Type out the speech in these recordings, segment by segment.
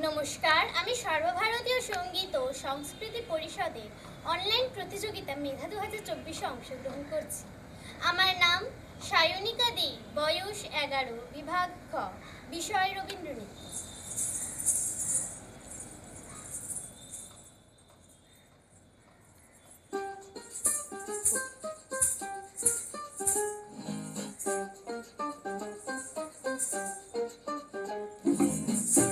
নমস্কার, আমি সর্বভারতীয় সংগীত ও সংস্কৃতি পরিষদের অনলাইন প্রতিযোগিতা মেধা দু হাজার চব্বিশে অংশগ্রহণ করছি আমার নাম সায়নিকা দে, বয়স এগারো, বিভাগ খ বিষয় রবীন্দ্রনাথ Thank you.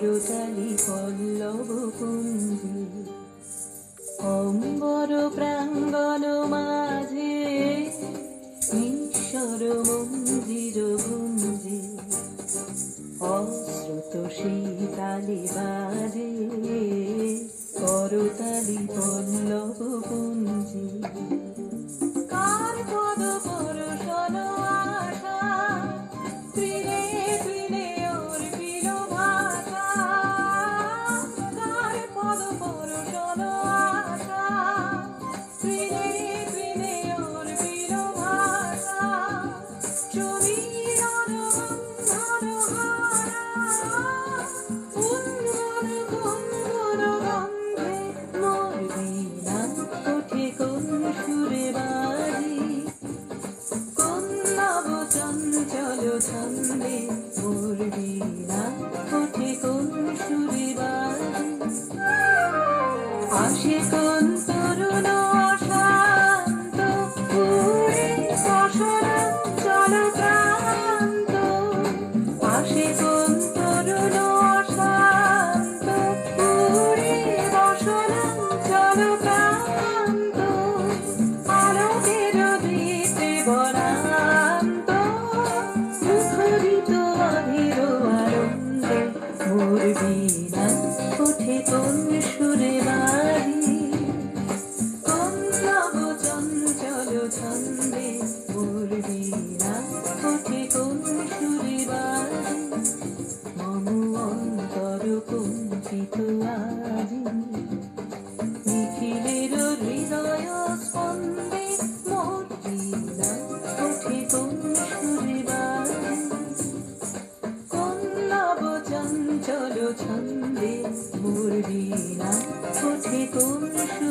করতালি পল্লব কুঞ্জে। অম্বর প্রাঙ্গন মাঝে ঈশ্বর মন্দির গুঞ্জে অশ্রুত শীতালি বা 故事。